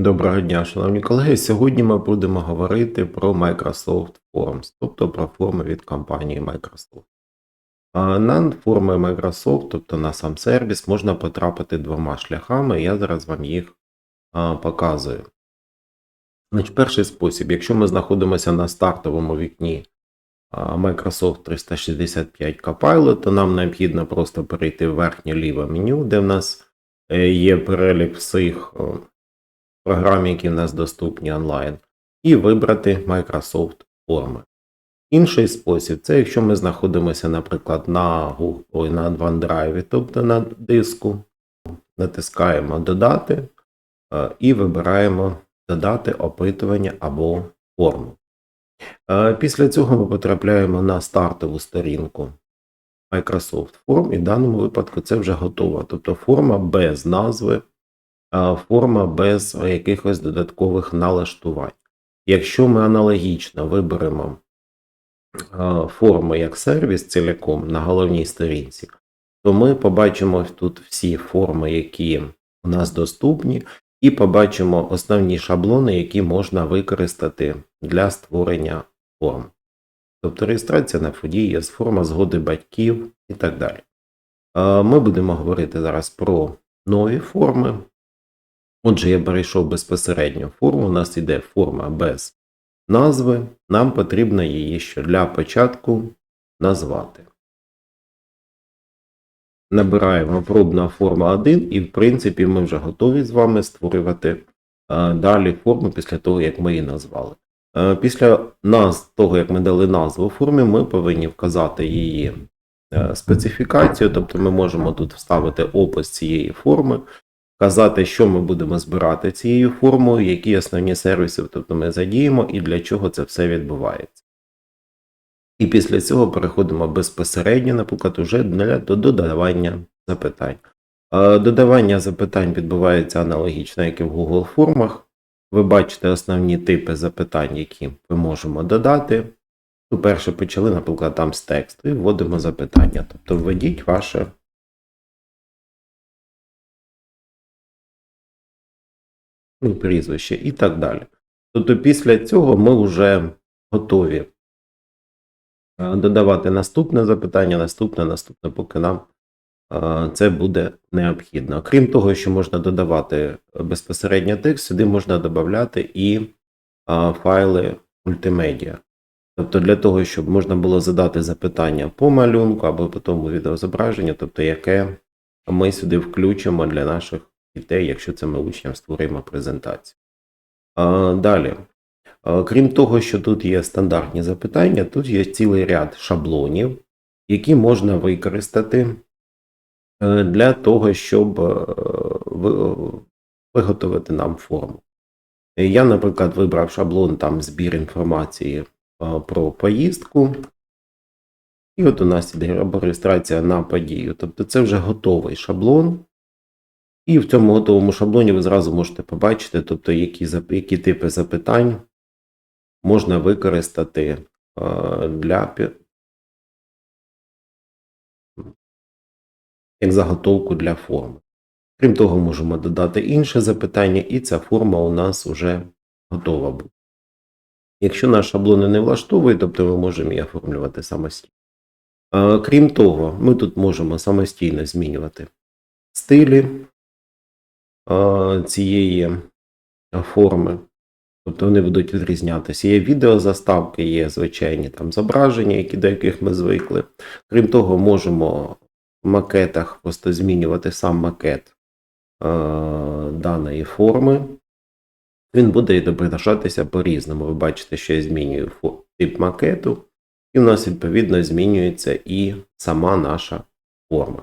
Доброго дня, шановні колеги. Сьогодні ми будемо говорити про Microsoft Forms, тобто про форми від компанії Microsoft. На форми Microsoft, тобто на сам сервіс, можна потрапити двома шляхами. Я зараз вам їх показую. Значить, перший спосіб, якщо ми знаходимося на стартовому вікні Microsoft 365 Copilot, то нам необхідно просто перейти в верхнє ліве меню, де в нас е, є перелік всіх програм, які в нас доступні онлайн, і вибрати Microsoft форми. Інший спосіб це якщо ми знаходимося, наприклад, на, Google, на OneDrive, тобто на диску, натискаємо Додати е, і вибираємо Додати опитування або форму. Е, Після цього ми потрапляємо на стартову сторінку Microsoft Form, і в даному випадку це вже готово. Тобто форма без назви, форма без якихось додаткових налаштувань. Якщо ми аналогічно виберемо а, форму як сервіс ціляком на головній сторінці, то ми побачимо тут всі форми, які у нас доступні, і побачимо основні шаблони, які можна використати для створення форм. Тобто реєстрація на події, форма згоди батьків і так далі. Ми будемо говорити зараз про нові форми. Отже, я перейшов безпосередньо форму. У нас йде форма без назви. Нам потрібно її що для початку назвати. Набираємо пробна форма 1, і, в принципі, ми вже готові з вами створювати а, далі форму після того, як ми її назвали. Е, Після нас, того, як ми дали назву формі, ми повинні вказати її е, специфікацію, тобто ми можемо тут вставити опис цієї форми, вказати, що ми будемо збирати цією формою, які основні сервіси тобто ми задіємо і для чого це все відбувається. І після цього переходимо безпосередньо, наприклад, уже для до додавання запитань. Додавання запитань відбувається аналогічно, як і в Google формах. Ви бачите основні типи запитань, які ми можемо додати. Ну, перше почали, наприклад, там з тексту і вводимо запитання. Тобто введіть ваше прізвище і так далі. Тобто після цього ми вже готові е, додавати наступне запитання, наступне, наступне, поки нам е, це буде необхідно. Крім того, що можна додавати безпосередньо текст, сюди можна додати і е, файли мультимедіа. Тобто для того, щоб можна було задати запитання по малюнку або по тому відеозображенню, тобто яке ми сюди включимо для наших дітей, якщо це ми учням створимо презентацію. А, Далі. А, Крім того, що тут є стандартні запитання, тут є цілий ряд шаблонів, які можна використати е, для того, щоб е, виготовити нам форму. Я, наприклад, вибрав шаблон там збір інформації е, про поїздку. І от у нас іде або реєстрація на подію. Тобто це вже готовий шаблон. І в цьому готовому шаблоні ви зразу можете побачити, тобто, які, які типи запитань можна використати для як заготовку для форми. Крім того, можемо додати інше запитання, і ця форма у нас вже готова буде. Якщо наш шаблон не влаштовує, тобто ми можемо її оформлювати самостійно. Крім того, ми тут можемо самостійно змінювати стилі цієї форми. Тобто вони будуть відрізнятися. Є відеозаставки, є звичайні там зображення, які, до яких ми звикли. Крім того, можемо в макетах просто змінювати сам макет е, даної форми. Він буде відображатися по-різному. Ви бачите, що я змінюю тип макету, і в нас відповідно змінюється і сама наша форма.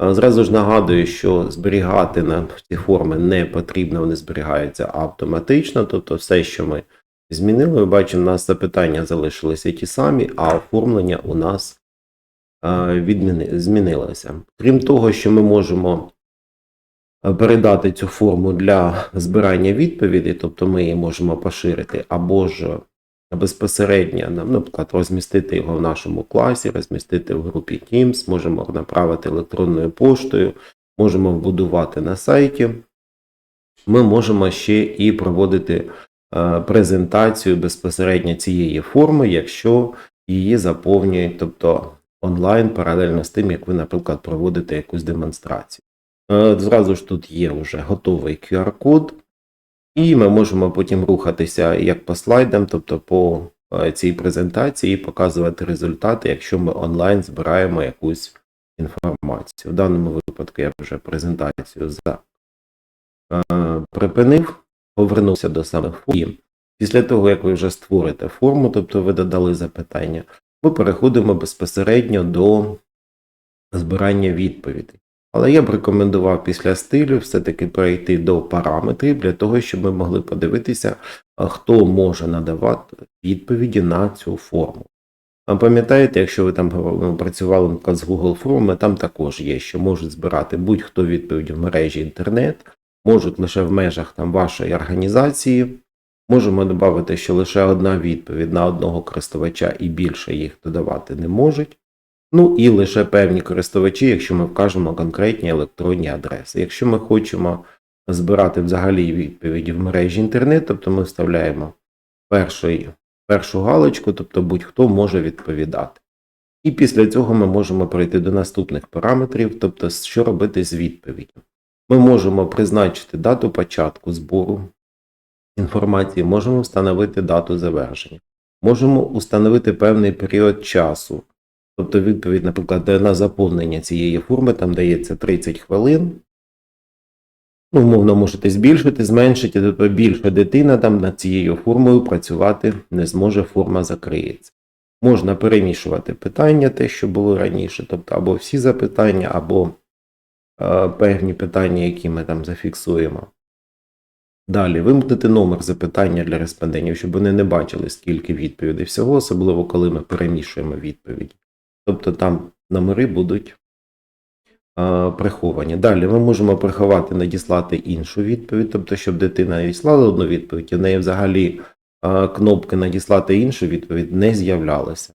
Зразу ж нагадую, що зберігати нам ці форми не потрібно, вони зберігаються автоматично. Тобто все, що ми змінили, ви бачимо, у нас запитання залишилися ті самі, а оформлення у нас змінилося. Крім того, що ми можемо передати цю форму для збирання відповідей, тобто ми її можемо поширити або ж безпосередньо, наприклад, розмістити його в нашому класі, розмістити в групі Teams, можемо направити електронною поштою, можемо вбудувати на сайті. ми можемо ще і проводити е, презентацію безпосередньо цієї форми, якщо її заповнюють, тобто онлайн паралельно з тим, як ви, наприклад, проводите якусь демонстрацію. Е, Зразу ж тут є вже готовий QR-код, і ми можемо потім рухатися як по слайдам, тобто по е, цій презентації, і показувати результати, якщо ми онлайн збираємо якусь інформацію. В даному випадку я вже презентацію за, е, припинив, повернувся до самих форм. І Після того, як ви вже створите форму, тобто ви додали запитання, ми переходимо безпосередньо до збирання відповідей. Але я б рекомендував після стилю все-таки перейти до параметрів для того, щоб ми могли подивитися, хто може надавати відповіді на цю форму. А Пам'ятаєте, якщо ви там ну, працювали з Google форми, там також є, що можуть збирати будь-хто відповіді в мережі інтернет, можуть лише в межах там вашої організації. Можемо додати, що лише одна відповідь на одного користувача і більше їх додавати не можуть. Ну і лише певні користувачі, якщо ми вкажемо конкретні електронні адреси. Якщо ми хочемо збирати взагалі відповіді в мережі інтернет, тобто ми вставляємо перший, першу галочку, тобто будь-хто може відповідати. І після цього ми можемо перейти до наступних параметрів, тобто що робити з відповіддю. Ми можемо призначити дату початку збору інформації, можемо встановити дату завершення, можемо установити певний період часу. Тобто відповідь, наприклад, на заповнення цієї форми там дається 30 хвилин. Ну, умовно, можете збільшити, зменшити, тобто більше дитина там над цією формою працювати не зможе, форма закриється. Можна перемішувати питання, те, що було раніше, тобто або всі запитання, або е, певні питання, які ми там зафіксуємо. Далі вимкнути номер запитання для респондентів, щоб вони не бачили, скільки відповідей всього, особливо коли ми перемішуємо відповіді. Тобто там номери будуть е, приховані. Далі ми можемо приховати, надіслати іншу відповідь, тобто, щоб дитина надіслала одну відповідь, і в неї взагалі е, кнопки надіслати іншу відповідь не з'являлися.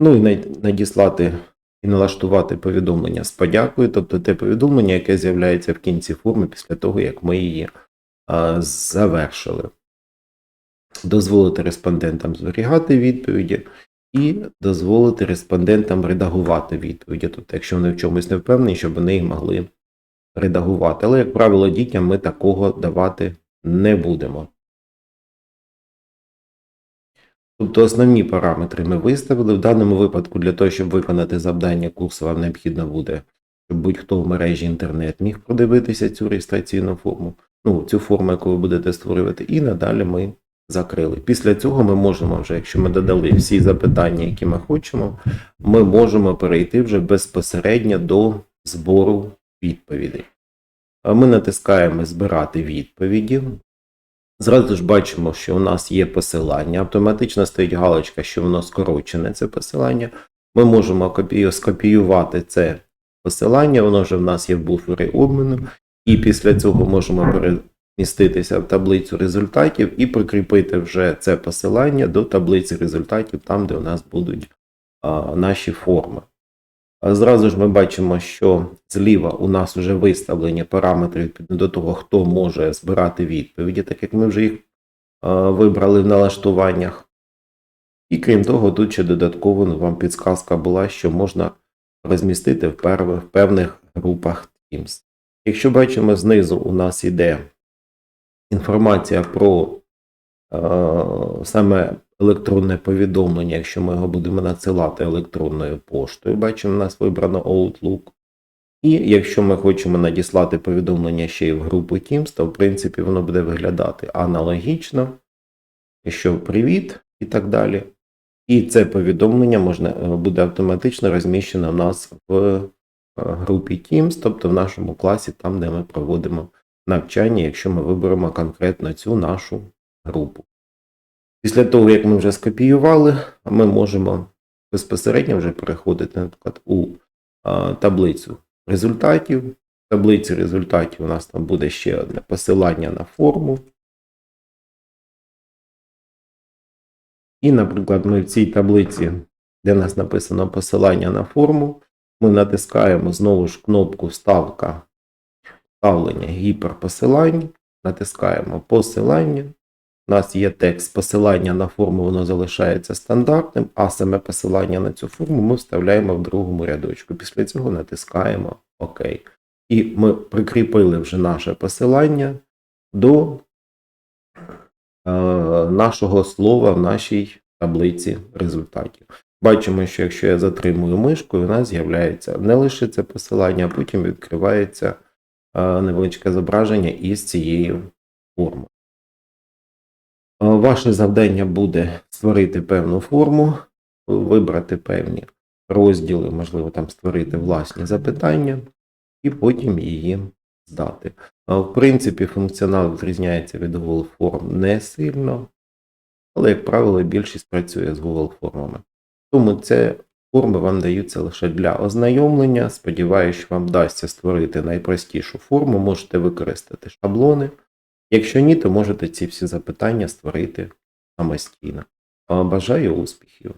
Ну і надіслати і налаштувати повідомлення з подякою, тобто те повідомлення, яке з'являється в кінці форми після того, як ми її е, завершили. Дозволити респондентам зберігати відповіді і дозволити респондентам редагувати відповіді. Тобто, якщо вони в чомусь не впевнені, щоб вони їх могли редагувати. Але, як правило, дітям ми такого давати не будемо. Тобто основні параметри ми виставили. В даному випадку, для того, щоб виконати завдання курсу, вам необхідно буде, щоб будь-хто в мережі інтернет міг продивитися цю реєстраційну форму, ну, цю форму, яку ви будете створювати, і надалі ми закрили. Після цього ми можемо вже, якщо ми додали всі запитання, які ми хочемо, ми можемо перейти вже безпосередньо до збору відповідей. Ми натискаємо Збирати відповіді. Зразу ж бачимо, що у нас є посилання. Автоматично стоїть галочка, що воно скорочене, це посилання. Ми можемо скопіювати це посилання, воно вже в нас є в буфері обміну, і після цього можемо переміститися в таблицю результатів і прикріпити вже це посилання до таблиці результатів, там, де у нас будуть наші форми. Зразу ж ми бачимо, що зліва у нас вже виставлені параметри відповідно до того, хто може збирати відповіді, так як ми вже їх вибрали в налаштуваннях. І крім того, тут ще додатково ну, вам підсказка була, що можна розмістити в, пер- в певних групах Teams. Якщо бачимо знизу, у нас іде інформація про е, саме електронне повідомлення, якщо ми його будемо надсилати електронною поштою. Бачимо, у нас вибрано Outlook. І якщо ми хочемо надіслати повідомлення ще й в групу Teams, то в принципі воно буде виглядати аналогічно, що привіт і так далі. І це повідомлення можна, е, буде автоматично розміщено у нас в е, групі Teams, тобто в нашому класі, там, де ми проводимо навчання, якщо ми виберемо конкретно цю нашу групу. Після того, як ми вже скопіювали, ми можемо безпосередньо вже переходити, наприклад, у таблицю результатів. В таблиці результатів у нас там буде ще одне посилання на форму. І, наприклад, ми в цій таблиці, де у нас написано посилання на форму, ми натискаємо знову ж кнопку Вставка вставлення гіперпосилань, натискаємо посилання. У нас є текст посилання на форму, воно залишається стандартним, а саме посилання на цю форму ми вставляємо в другому рядочку. Після цього натискаємо ОК. І ми прикріпили вже наше посилання до е, нашого слова в нашій таблиці результатів. Бачимо, що якщо я затримую мишкою, у нас з'являється не лише це посилання, а потім відкривається невеличке зображення із цією формою. Е, Ваше завдання буде створити певну форму, вибрати певні розділи, можливо, там створити власні запитання, і потім її здати. В принципі, функціонал відрізняється від Google форм не сильно, але, як правило, більшість працює з Google формами. Тому це форми вам даються лише для ознайомлення. Сподіваюсь, що вам вдасться створити найпростішу форму, можете використати шаблони. Якщо ні, то можете ці всі запитання створити самостійно. Бажаю успіхів!